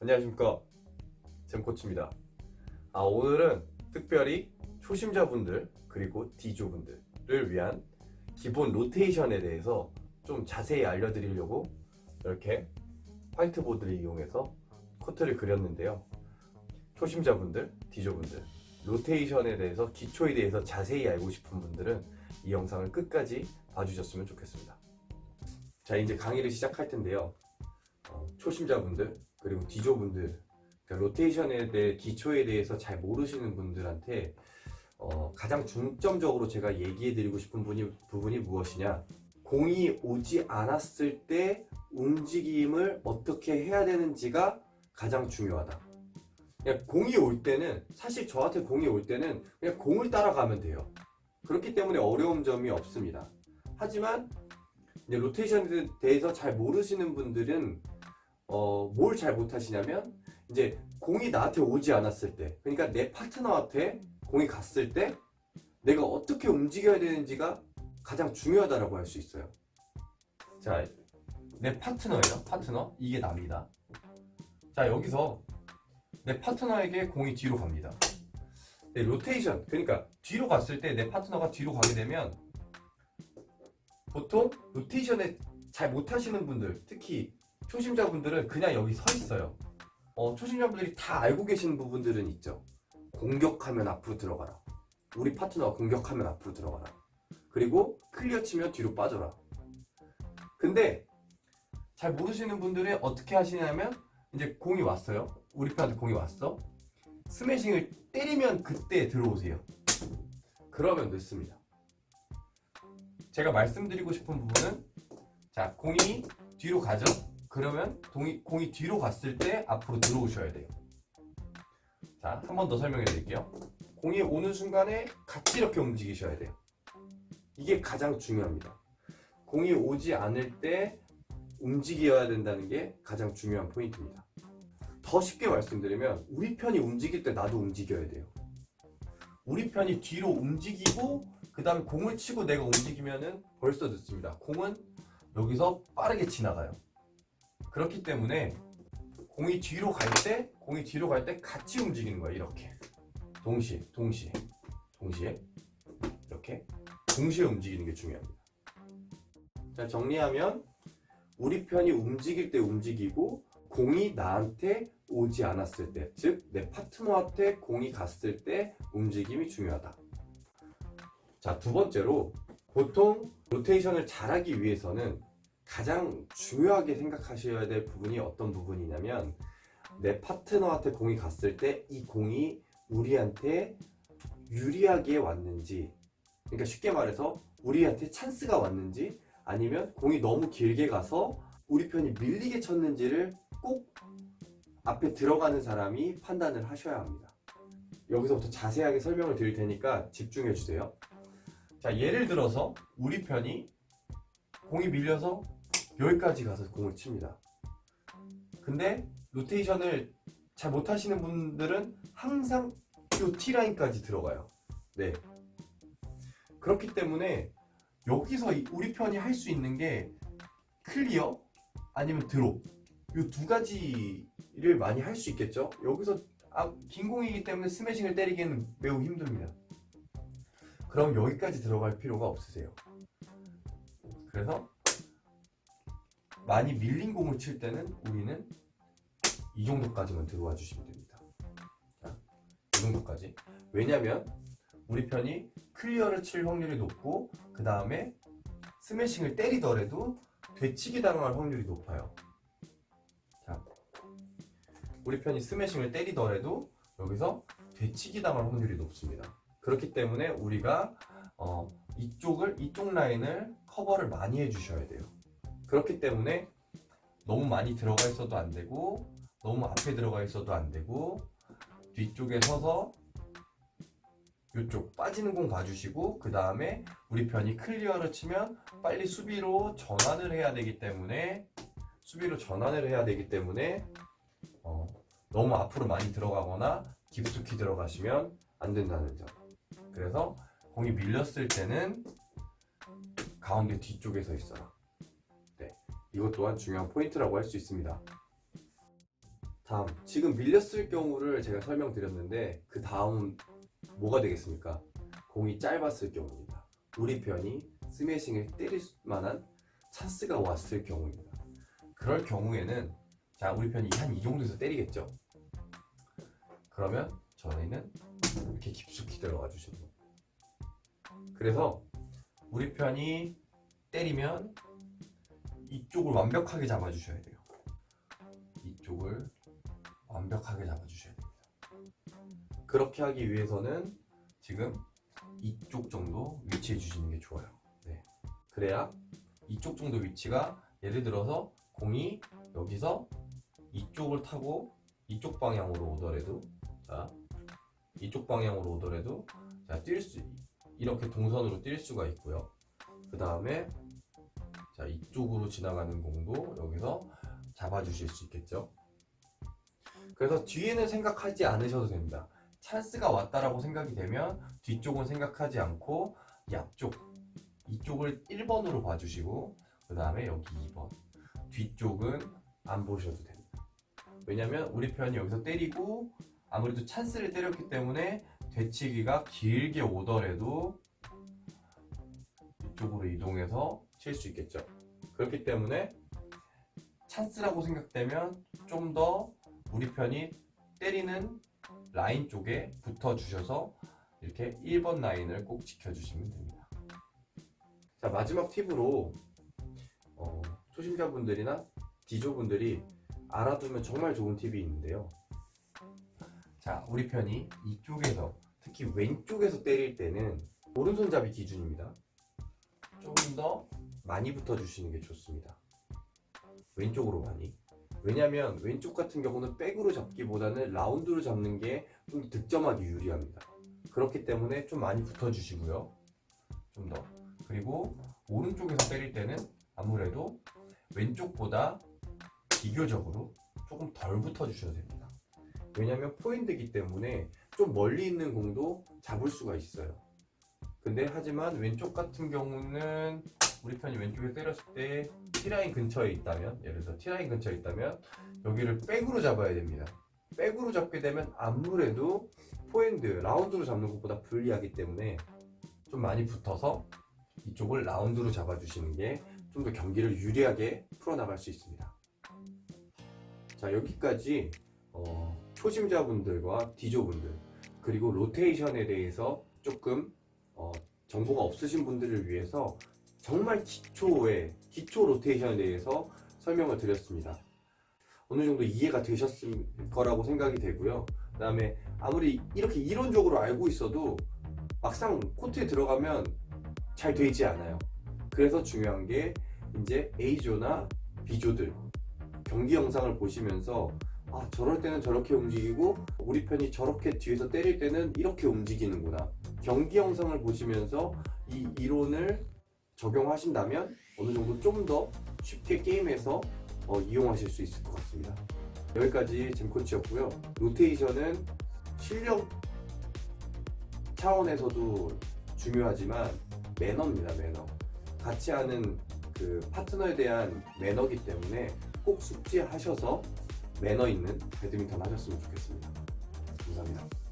안녕하십니까. 잼코치입니다. 아 오늘은 특별히 초심자분들 그리고 D조분들을 위한 기본 로테이션에 대해서 좀 자세히 알려드리려고 이렇게 화이트보드를 이용해서 코트를 그렸는데요. 초심자분들, D조분들 로테이션에 대해서 기초에 대해서 자세히 알고 싶은 분들은 이 영상을 끝까지 봐주셨으면 좋겠습니다. 자 이제 강의를 시작할 텐데요. 어, 초심자분들 그리고 D조분들 그러니까 로테이션에 대해 기초에 대해서 잘 모르시는 분들한테 어, 가장 중점적으로 제가 얘기해 드리고 싶은 분이, 부분이 무엇이냐? 공이 오지 않았을 때 움직임을 어떻게 해야 되는지가 가장 중요하다. 그냥 공이 올 때는 사실 저한테 공이 올 때는 그냥 공을 따라가면 돼요. 그렇기 때문에 어려운 점이 없습니다. 하지만 로테이션에 대해서 잘 모르시는 분들은 어, 뭘 잘 못하시냐면 이제 공이 나한테 오지 않았을 때 그러니까 내 파트너한테 공이 갔을 때 내가 어떻게 움직여야 되는지가 가장 중요하다라고 할 수 있어요. 자, 내 파트너예요. 파트너. 이게 남이다. 자 여기서 내 파트너에게 공이 뒤로 갑니다. 네, 로테이션. 그러니까 뒤로 갔을 때 내 파트너가 뒤로 가게 되면 보통 로테이션에 잘 못하시는 분들 특히 초심자분들은 그냥 여기 서 있어요. 어, 초심자분들이 다 알고 계시는 부분들은 있죠. 공격하면 앞으로 들어가라. 우리 파트너가 공격하면 앞으로 들어가라. 그리고 클리어 치면 뒤로 빠져라. 근데 잘 모르시는 분들은 어떻게 하시냐면 이제 공이 왔어요. 우리 편한테 공이 왔어. 스매싱을 때리면 그때 들어오세요. 그러면 늦습니다. 제가 말씀드리고 싶은 부분은 자 공이 뒤로 가죠. 그러면 동이, 공이 뒤로 갔을 때 앞으로 들어오셔야 돼요. 자, 한 번 더 설명해 드릴게요. 공이 오는 순간에 같이 이렇게 움직이셔야 돼요. 이게 가장 중요합니다. 공이 오지 않을 때 움직여야 된다는 게 가장 중요한 포인트입니다. 더 쉽게 말씀드리면 우리 편이 움직일 때 나도 움직여야 돼요. 우리 편이 뒤로 움직이고 그 다음에 공을 치고 내가 움직이면은 벌써 늦습니다. 공은 여기서 빠르게 지나가요. 그렇기 때문에 공이 뒤로 갈 때, 공이 뒤로 갈 때 같이 움직이는 거예요. 이렇게. 동시에, 동시에, 동시에. 이렇게. 동시에 움직이는 게 중요합니다. 자, 정리하면 우리 편이 움직일 때 움직이고 공이 나한테 오지 않았을 때, 즉, 내 파트너한테 공이 갔을 때 움직임이 중요하다. 자, 두 번째로 보통 로테이션을 잘하기 위해서는 가장 중요하게 생각하셔야 될 부분이 어떤 부분이냐면 내 파트너한테 공이 갔을 때 이 공이 우리한테 유리하게 왔는지 그러니까 쉽게 말해서 우리한테 찬스가 왔는지 아니면 공이 너무 길게 가서 우리 편이 밀리게 쳤는지를 꼭 앞에 들어가는 사람이 판단을 하셔야 합니다. 여기서부터 자세하게 설명을 드릴 테니까 집중해 주세요. 자, 예를 들어서 우리 편이 공이 밀려서 여기까지 가서 공을 칩니다. 근데 로테이션을 잘 못하시는 분들은 항상 이 T라인까지 들어가요. 네. 그렇기 때문에 여기서 이- 우리 편이 할 수 있는 게 클리어 아니면 드롭 이 두 가지를 많이 할 수 있겠죠. 여기서 아, 긴 공이기 때문에 스매싱을 때리기에는 매우 힘듭니다. 그럼 여기까지 들어갈 필요가 없으세요. 그래서 많이 밀린 공을 칠 때는 우리는 이 정도까지만 들어와 주시면 됩니다. 자, 이 정도까지. 왜냐면 우리 편이 클리어를 칠 확률이 높고 그 다음에 스매싱을 때리더라도 되치기 당할 확률이 높아요. 자, 우리 편이 스매싱을 때리더라도 여기서 되치기 당할 확률이 높습니다. 그렇기 때문에 우리가 어, 이쪽을 이쪽 라인을 커버를 많이 해주셔야 돼요. 그렇기 때문에 너무 많이 들어가 있어도 안 되고 너무 앞에 들어가 있어도 안 되고 뒤쪽에 서서 이쪽 빠지는 공 봐주시고 그 다음에 우리 편이 클리어를 치면 빨리 수비로 전환을 해야 되기 때문에 수비로 전환을 해야 되기 때문에 어, 너무 앞으로 많이 들어가거나 깊숙이 들어가시면 안 된다는 점. 그래서 공이 밀렸을 때는 가운데 뒤쪽에 서 있어라. 네, 이것 또한 중요한 포인트라고 할 수 있습니다. 다음 지금 밀렸을 경우를 제가 설명드렸는데 그 다음 뭐가 되겠습니까? 공이 짧았을 경우입니다. 우리 편이 스매싱을 때릴 만한 찬스가 왔을 경우입니다. 그럴 경우에는 자 우리 편이 한 이 정도에서 때리겠죠. 그러면 저희는 이렇게 깊숙이 들어가 주시는 거예요. 그래서 우리 편이 때리면 이쪽을 완벽하게 잡아주셔야 돼요. 이쪽을 완벽하게 잡아주셔야 됩니다. 그렇게 하기 위해서는 지금 이쪽 정도 위치해 주시는 게 좋아요. 네. 그래야 이쪽 정도 위치가 예를 들어서 공이 여기서 이쪽을 타고 이쪽 방향으로 오더라도 자 이쪽 방향으로 오더라도 자 뛸 수 이렇게 동선으로 뛸 수가 있고요. 그 다음에 자 이쪽으로 지나가는 공도 여기서 잡아주실 수 있겠죠. 그래서 뒤에는 생각하지 않으셔도 됩니다. 찬스가 왔다라고 생각이 되면 뒤쪽은 생각하지 않고 이 앞쪽 이쪽을 1번으로 봐주시고 그 다음에 여기 2번 뒤쪽은 안 보셔도 됩니다. 왜냐면 우리 편이 여기서 때리고 아무래도 찬스를 때렸기 때문에 되치기가 길게 오더라도 이쪽으로 이동해서 칠 수 있겠죠. 그렇기 때문에 찬스라고 생각되면 좀 더 우리 편이 때리는 라인 쪽에 붙어 주셔서 이렇게 1번 라인을 꼭 지켜주시면 됩니다. 자 마지막 팁으로 어, 초심자분들이나 디조분들이 알아두면 정말 좋은 팁이 있는데요. 자 우리 편이 이쪽에서 특히 왼쪽에서 때릴 때는 오른손잡이 기준입니다. 조금 더 많이 붙어 주시는 게 좋습니다. 왼쪽으로 많이. 왜냐면 왼쪽 같은 경우는 백으로 잡기보다는 라운드로 잡는 게 좀 득점하기 유리합니다. 그렇기 때문에 좀 많이 붙어 주시고요. 좀 더. 그리고 오른쪽에서 때릴 때는 아무래도 왼쪽보다 비교적으로 조금 덜 붙어 주셔야 됩니다. 왜냐면 포인트이기 때문에 좀 멀리 있는 공도 잡을 수가 있어요. 근데 하지만 왼쪽 같은 경우는 우리 편이 왼쪽에 때렸을 때 T라인 근처에 있다면 예를 들어 T라인 근처에 있다면 여기를 백으로 잡아야 됩니다. 백으로 잡게 되면 아무래도 포핸드 라운드로 잡는 것보다 불리하기 때문에 좀 많이 붙어서 이쪽을 라운드로 잡아주시는 게 좀 더 경기를 유리하게 풀어나갈 수 있습니다. 자 여기까지 어, 초심자분들과 디조분들 그리고 로테이션에 대해서 조금 어, 정보가 없으신 분들을 위해서 정말 기초의 기초 로테이션에 대해서 설명을 드렸습니다. 어느 정도 이해가 되셨을 거라고 생각이 되고요. 그 다음에 아무리 이렇게 이론적으로 알고 있어도 막상 코트에 들어가면 잘 되지 않아요. 그래서 중요한 게 이제 A조나 B조들 경기 영상을 보시면서 아 저럴 때는 저렇게 움직이고 우리 편이 저렇게 뒤에서 때릴 때는 이렇게 움직이는구나. 경기 영상을 보시면서 이 이론을 적용하신다면 어느 정도 좀 더 쉽게 게임에서 어, 이용하실 수 있을 것 같습니다. 여기까지 잼코치였고요. 로테이션은 실력 차원에서도 중요하지만 매너입니다, 매너. 같이 하는 그 파트너에 대한 매너기 때문에 꼭 숙지하셔서 매너 있는 배드민턴 하셨으면 좋겠습니다. 감사합니다.